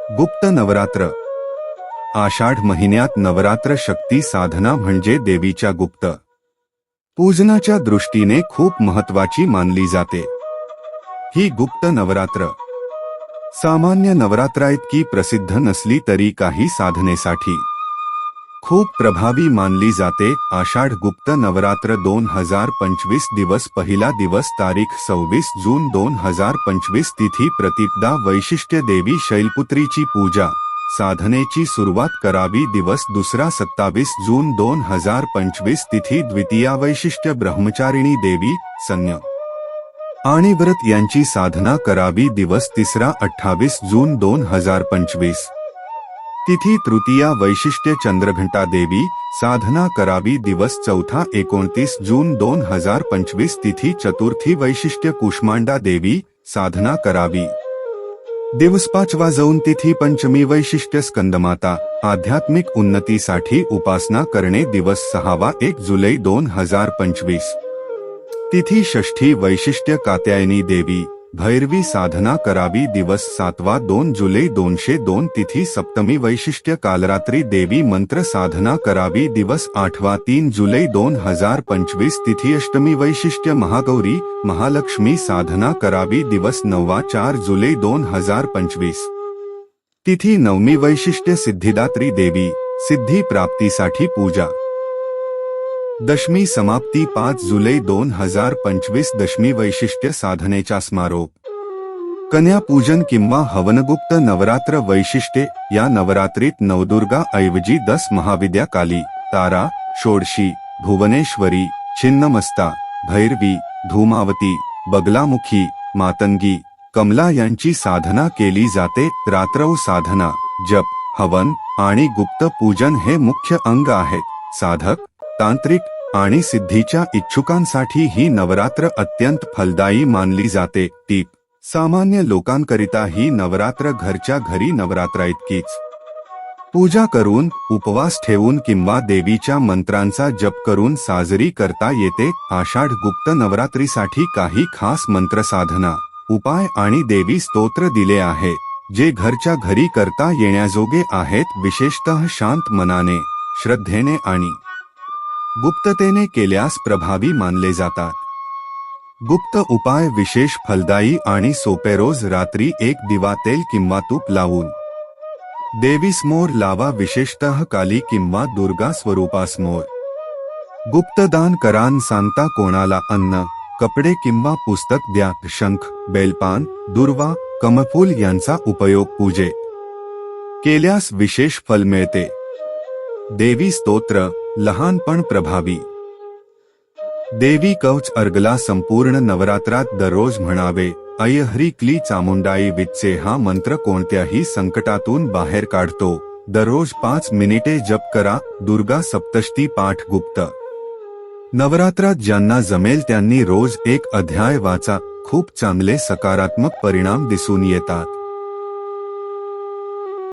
गुप्त नवरात्र. आषाढ महिन्यात नवरात्र शक्ती साधना म्हणजे देवीच्या गुप्त. पूजनाच्या दृष्टीने खूप महत्वाची मानली जाते. ही गुप्त नवरात्र. सामान्य नवरात्राइतकी प्रसिद्ध नसली तरी काही साधनेसाठी. खूप प्रभावी मानली जाते. आषाढ गुप्त नवरात्र दोन हजार पंचवीस दिवस पहिला दिवस तारीख सव्वीस जून दोन हजार पंचवीस तिथी प्रतिपदा वैशिष्ट्य देवी शैलपुत्रीची पूजा. साधनेची सुरुवात करावी दिवस दुसरा सत्तावीस जून दोन हजार पंचवीस तिथी द्वितीया वैशिष्ट्य ब्रह्मचारिणी देवी संज्ञ. आणि व्रत यांची साधना करावी दिवस तिसरा अठ्ठावीस जून दोन हजार पंचवीस. तिथी तृतीया वैशिष्ट्य चंद्रघंटा देवी साधना करावी दिवस चौथा एकोणतीस जून दोन हजार पंचवीस तिथी चतुर्थी वैशिष्ट्य कुष्मांडा देवी साधना करावी. दिवस पाचवा जाऊन तिथी पंचमी वैशिष्ट्य स्कंदमाता आध्यात्मिक उन्नतीसाठी उपासना करणे दिवस सहावा एक जुलै दोन हजार पंचवीस. तिथी षष्ठी वैशिष्ट्य कात्यायनी देवी. भैरवी साधना करावी दिवस सातवा दोन जुलै दोनशे दोन तिथी सप्तमी वैशिष्ट्य कालरात्री देवी मंत्र साधना करावी दिवस आठवा तीन जुलै दोन हज़ार पंचवीस तिथी अष्टमी वैशिष्ट्य महागौरी महालक्ष्मी साधना करावी दिवस नववा चार जुलै दोन हज़ार पंचवीस. तिथी नवमी वैशिष्ट्य सिद्धिदात्री देवी, सिद्धी प्राप्तीसाठी पूजा. दशमी समाप्ती पाच जुलै दोन हजार पंचवीस दशमी वैशिष्ट्य साधनेचा स्मारोप. कन्या पूजन किंवा हवनगुप्त नवरात्र वैशिष्ट्ये या नवरात्रीत नवदुर्गा ऐवजी दस महाविद्या काली तारा षोडशी भुवनेश्वरी छिन्नमस्ता भैरवी धूमावती बगलामुखी मातंगी कमला यांची साधना केली जाते. रात्रौ साधना जप हवन आणि गुप्त पूजन हे मुख्य अंग आहेत. साधक तांत्रिक आणि सिद्धीच्या इच्छुकांसाठी ही नवरात्र अत्यंत फलदायी मानली जाते. टीप. सामान्य लोकांकरिता ही नवरात्र घरच्या घरी नवरात्रा इतकीच. पूजा करून उपवास ठेवून किंवा देवीच्या मंत्रांचा जप करून साजरी करता येते. आषाढ गुप्त नवरात्रीसाठी काही खास मंत्र साधना उपाय आणि देवी स्तोत्र दिले आहे जे घरच्या घरी करता येण्याजोगे आहेत. विशेषतः शांत मनाने श्रद्धेने आणि गुप्ततेने केल्यास प्रभावी मानले जातात. गुप्त उपाय विशेष फलदायी आणि सोपे रोज रात्री एक दिवा तेल किंवा तूप लावून. देवीसमोर लावा विशेषतः काली किंवा दुर्गा स्वरूपासमोर गुप्तदान करान सांगता कोणाला अन्न कपडे किंवा पुस्तक द्या शंख बेलपान दुर्वा कमफूल यांचा उपयोग पूजे. केल्यास विशेष फल मिळते. देवी स्तोत्र लहानपण प्रभावी. देवी कवच अर्गला संपूर्ण नवरात्रात दररोज म्हणावे अय्यहरी क्ली चामुंडाई विच्चे हा मंत्र कोणत्याही संकटातून बाहेर काढतो. दररोज पाच मिनिटे जप करा दुर्गा सप्तष्टी पाठ गुप्त. नवरात्रात ज्यांना जमेल त्यांनी रोज एक अध्याय वाचा खूप चांगले सकारात्मक परिणाम दिसून येतात.